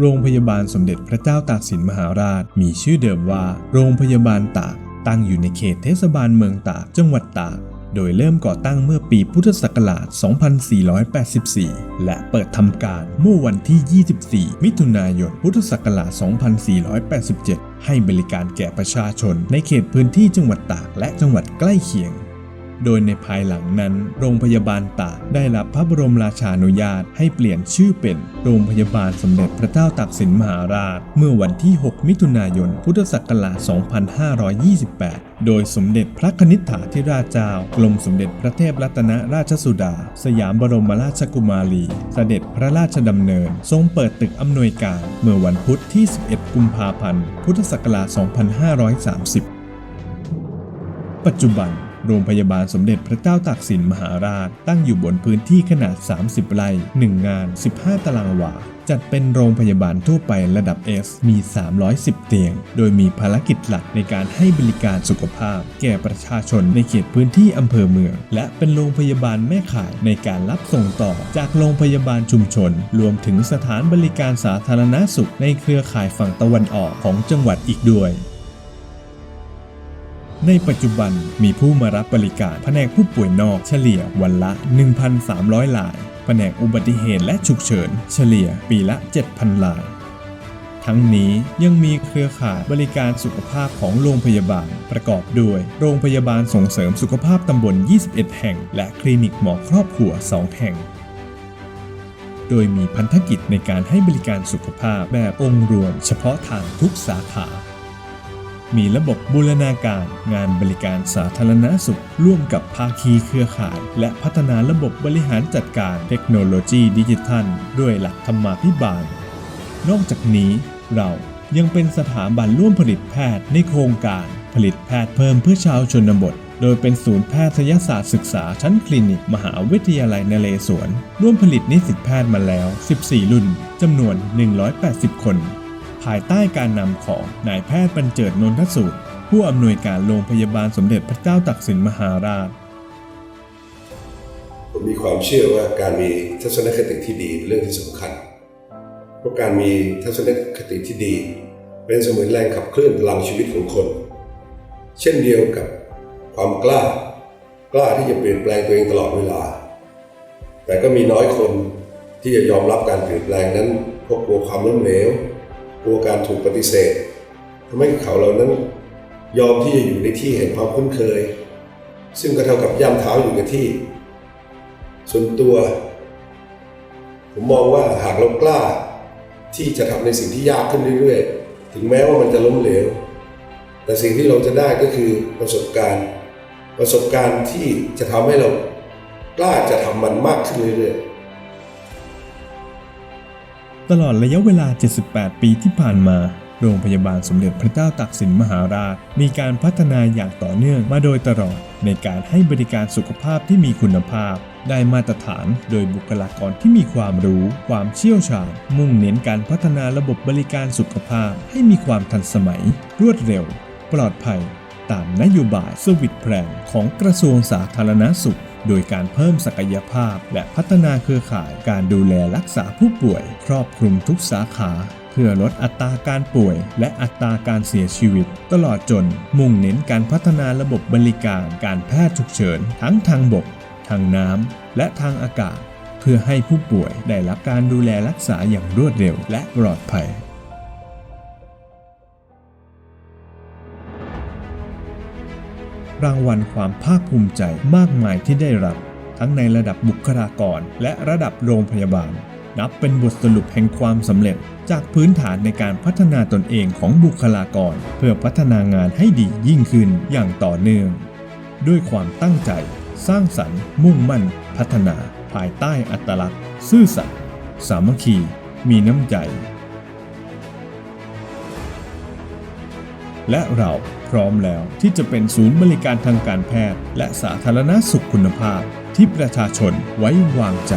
โรงพยาบาลสมเด็จพระเจ้าตากสินมหาราช มีชื่อเดิมว่า โรงพยาบาลตาก ตั้งอยู่ในเขตเทศบาลเมืองตาก จังหวัดตาก โดยเริ่มก่อตั้งเมื่อปีพุทธศักราช 2484 และเปิดทำการเมื่อวันที่ 24 มิถุนายน พุทธศักราช 2487 ให้บริการแก่ประชาชนในเขตพื้นที่จังหวัดตากและจังหวัดใกล้เคียง โดยในภายหลังนั้น โรงพยาบาลตากได้รับพระบรมราชานุญาตให้เปลี่ยนชื่อเป็น โรงพยาบาลสมเด็จพระเจ้าตากสินมหาราช เมื่อวันที่ 6 มิถุนายน พุทธศักราช 2528โดยสมเด็จพระนิษฐาธิราชเจ้ากรมสมเด็จพระเทพรัตนราชสุดา สยามบรมราชกุมารีเสด็จพระราชดำเนิน ทรงเปิดตึกอำนวยการ เมื่อวันพุธที่ 11 กุมภาพันธ์ พุทธศักราช 2530 ปัจจุบัน โรงพยาบาลสมเด็จพระเจ้าตากสินมหาราช ตั้งอยู่บนพื้นที่ขนาด 30 ไร่ 1 งาน 15 ตารางวาจัดเป็นโรงพยาบาลทั่วไประดับ S มี 310 เตียง โดยมีภารกิจหลักในการให้บริการสุขภาพ แก่ประชาชนในเขตพื้นที่อำเภอเมือง และเป็นโรงพยาบาลแม่ข่ายในการรับส่งต่อ จากโรงพยาบาลชุมชน รวมถึงสถานบริการสาธารณสุขในเครือข่ายฝั่งตะวันออกของจังหวัดอีกด้วย ในปัจจุบันมีผู้มารับบริการแผนกผู้ป่วยนอกเฉลี่ยวันละ 1,300ราย แผนกอุบัติเหตุและฉุกเฉิน เฉลี่ยปีละ 7,000ราย ทั้งนี้ยังมีเครือข่ายบริการสุขภาพของโรงพยาบาล ประกอบด้วย โรงพยาบาลส่งเสริมสุขภาพตำบล 21 แห่ง และคลินิกหมอครอบครัว 2 แห่งโดยมีพันธกิจในการให้บริการสุขภาพแบบองค์รวมเฉพาะทางทุกสาขา มีระบบบูรณาการงานบริการสาธารณสุข ร่วมกับภาคีเครือข่าย และพัฒนาระบบบริหารจัดการเทคโนโลยีดิจิทัล ด้วยหลักธรรมาภิบาล นอกจากนี้เรายังเป็นสถาบันร่วมผลิตแพทย์ในโครงการผลิตแพทย์เพิ่มเพื่อชาวชนบท โดยเป็นศูนย์แพทยศาสตร์ศึกษาชั้นคลินิก มหาวิทยาลัยนเรศวร ร่วมผลิตนิสิตแพทย์มาแล้ว 14 รุ่นจำนวน 180 คน ภายใต้การนำของนายแพทย์บรรเจิดนนทสูตร ผู้อำนวยการโรงพยาบาลสมเด็จพระเจ้าตากสินมหาราชผมมีความเชื่อว่าการมีทัศนคติที่ดีเป็นเรื่องที่สำคัญ เพราะการมีทัศนคติที่ดี เป็นเสมือนแรงขับเคลื่อนพลังชีวิตของคน เช่นเดียวกับความกล้า กล้าที่จะเปลี่ยนแปลงตัวเองตลอดเวลา แต่ก็มีน้อยคนที่จะยอมรับการเปลี่ยนแปลงนั้นเพราะกลัวความล้มเหลว ลัวการถูกปฏิเสธทำให้เขาเหล่านั้นยอมที่จะอยู่ในที่แห่งความคุ้นเคย ซึ่งก็เท่ากับย่ำเท้าอยู่กับที่ ส่วนตัว ผมมองว่าหากเรากล้า ที่จะทำในสิ่งที่ยากขึ้นเรื่อยๆ ถึงแม้ว่ามันจะล้มเหลว แต่สิ่งที่เราจะได้ก็คือประสบการณ์ ประสบการณ์ที่จะทำให้เรากล้าจะทำมันมากขึ้นเรื่อยๆ ตลอดระยะเวลา 78 ปีที่ผ่านมา โรงพยาบาลสมเด็จพระเจ้าตากสินมหาราช มีการพัฒนาอย่างต่อเนื่องมาโดยตลอด ในการให้บริการสุขภาพที่มีคุณภาพ ได้มาตรฐานโดยบุคลากรที่มีความรู้ ความเชี่ยวชาญ มุ่งเน้นการพัฒนาระบบบริการสุขภาพ ให้มีความทันสมัย รวดเร็ว ปลอดภัย ตามนโยบายสวิตแพลนของกระทรวงสาธารณสุข โดยการเพิ่มศักยภาพ และพัฒนาเครือข่ายการดูแลรักษาผู้ป่วย ครอบคลุมทุกสาขา เพื่อลดอัตราการป่วย และอัตราการเสียชีวิต ตลอดจนมุ่งเน้นการพัฒนาระบบบริการการแพทย์ฉุกเฉิน ทั้งทางบก ทางน้ำ และทางอากาศ เพื่อให้ผู้ป่วยได้รับการดูแลรักษาอย่างรวดเร็วและปลอดภัย รางวัลความภาคภูมิใจมากมายที่ได้รับ ทั้งในระดับบุคลากร และระดับโรงพยาบาล นับเป็นบทสรุปแห่งความสำเร็จ จากพื้นฐานในการพัฒนาตนเองของบุคลากร เพื่อพัฒนางานให้ดียิ่งขึ้นอย่างต่อเนื่อง ด้วยความตั้งใจ สร้างสรรค์ มุ่งมั่น พัฒนา ภายใต้อัตลักษณ์ ซื่อสัตย์สามัคคี มีน้ำใจ และเราพร้อมแล้วที่จะเป็นศูนย์บริการทางการแพทย์ และสาธารณสุขคุณภาพที่ประชาชนไว้วางใจ